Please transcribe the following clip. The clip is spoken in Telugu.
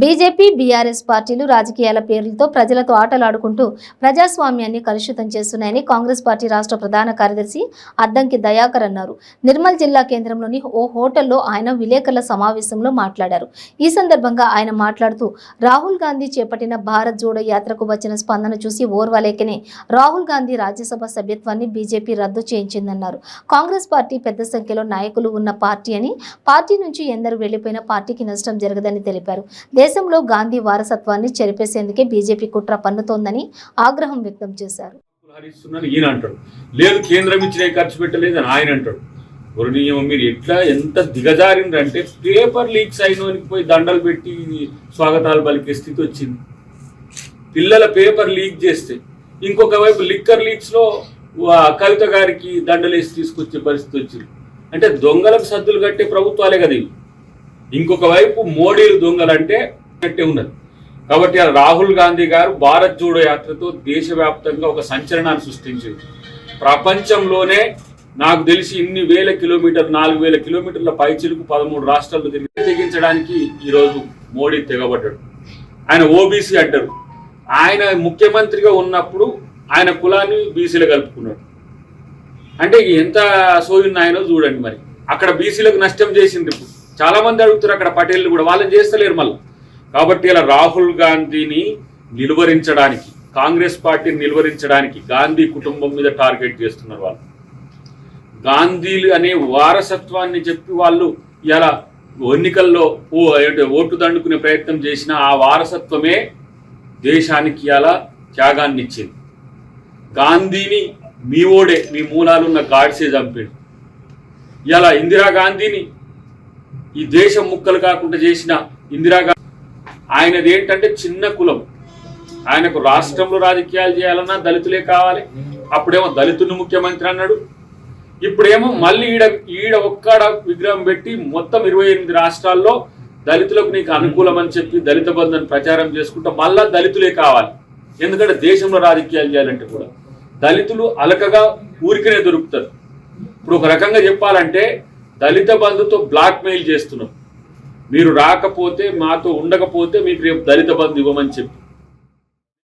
బీజేపీ బీఆర్ఎస్ పార్టీలు రాజకీయాల పేర్లతో ప్రజలతో ఆటలాడుకుంటూ ప్రజాస్వామ్యాన్ని కలుషితం చేస్తున్నాయని కాంగ్రెస్ పార్టీ రాష్ట్ర ప్రధాన కార్యదర్శి అద్దంకి దయాకర్ అన్నారు. నిర్మల్ జిల్లా కేంద్రంలోని ఓ హోటల్లో ఆయన విలేకరుల సమావేశంలో మాట్లాడారు. ఈ సందర్భంగా ఆయన మాట్లాడుతూ రాహుల్ గాంధీ చేపట్టిన భారత్ జోడో యాత్రకు వచ్చిన స్పందన చూసి ఓర్వలేకనే రాహుల్ గాంధీ రాజ్యసభ సభ్యత్వాన్ని బీజేపీ రద్దు చేయించిందన్నారు. కాంగ్రెస్ పార్టీ పెద్ద సంఖ్యలో నాయకులు ఉన్న పార్టీ అని పార్టీ నుంచి ఎందరు వెళ్ళిపోయిన పార్టీకి నష్టం జరగదని తెలిపారు. దేశంలో గాంధీ వారసత్వాన్ని చెరిపేసేందుకే బీజేపీ కుట్ర పన్నుతోందని ఆగ్రహం వ్యక్తం చేశారు. ఈయన అంటాడు. లేదు కేంద్రం ఇచ్చిన ఖర్చు పెట్టలేదు అని ఆయన అంటాడు. వరుణీయం మీరు ఎట్లా ఎంత దిగజారిందంటే పేపర్ లీక్స్ అయినోనికి పోయి దండలు పెట్టి స్వాగతాలు పలికే స్థితి వచ్చింది. పిల్లల పేపర్ లీక్ చేస్తే ఇంకొక వైపు లిక్కర్ లీక్స్లో కవిత గారికి దండలేసి తీసుకొచ్చే పరిస్థితి వచ్చింది. అంటే దొంగలకు సద్దులు కట్టే ప్రభుత్వాలే కదా ఇవి. ఇంకొక వైపు మోడీలు దొంగలంటే కట్టే ఉన్నది. కాబట్టి రాహుల్ గాంధీ గారు భారత్ జోడో యాత్రతో దేశవ్యాప్తంగా ఒక సంచలనాన్ని సృష్టించింది ప్రపంచంలోనే నాకు తెలిసి ఇన్ని వేల కిలోమీటర్ నాలుగు వేల కిలోమీటర్ల పైచిలుకు పదమూడు రాష్ట్రాల్లో తిరిగి తెగించడానికి ఈరోజు మోడీ తెగబడ్డాడు. ఆయన ఓబీసీ అంటారు. ఆయన ముఖ్యమంత్రిగా ఉన్నప్పుడు ఆయన కులాన్ని బీసీలో కలుపుకున్నాడు. అంటే ఎంత సోయున్న ఆయనో చూడండి మరి. అక్కడ బీసీలకు నష్టం చేసింది ఇప్పుడు. చాలా మంది అడుగుతారు అక్కడ పటేళ్ళు కూడా. వాళ్ళని చేస్తలేరు మళ్ళీ. కాబట్టి ఇలా రాహుల్ గాంధీని నిలువరించడానికి కాంగ్రెస్ పార్టీని నిలువరించడానికి గాంధీ కుటుంబం మీద టార్గెట్ చేస్తున్నారు వాళ్ళు. గాంధీలు అనే వారసత్వాన్ని చెప్పి వాళ్ళు ఇలా ఎన్నికల్లో ఓ ఓటు దండుకునే ప్రయత్నం చేసిన ఆ వారసత్వమే దేశానికి ఇలా త్యాగాన్ని ఇచ్చింది. గాంధీని మీ ఓడే మీ మూలాలున్న గాడ్సే చంపాడు. ఇలా ఇందిరాగాంధీని ఈ దేశం ముక్కలు కాకుండా చేసిన ఇందిరాగాంధీ ఆయనది ఏంటంటే చిన్న కులం. ఆయనకు రాష్ట్రంలో రాజకీయాలు చేయాలన్నా దళితులే కావాలి. అప్పుడేమో దళితుని ముఖ్యమంత్రి అన్నాడు. ఇప్పుడేమో మళ్ళీ ఈడ ఈడ ఒక్కడ విగ్రహం పెట్టి మొత్తం ఇరవై ఎనిమిది రాష్ట్రాల్లో దళితులకు నీకు అనుకూలం అని చెప్పి దళిత బంధన్ ప్రచారం చేసుకుంటా మళ్ళా దళితులే కావాలి. ఎందుకంటే దేశంలో రాజకీయాలు చేయాలంటే కూడా దళితులు అలకగా ఊరికనే దొరుకుతారు. ఇప్పుడు ఒక రకంగా చెప్పాలంటే దళిత బంధుతో బ్లాక్మెయిల్ చేస్తున్నాం. మీరు రాకపోతే మాతో ఉండకపోతే మీకు రేపు దళిత బంధు ఇవ్వమని చెప్పి.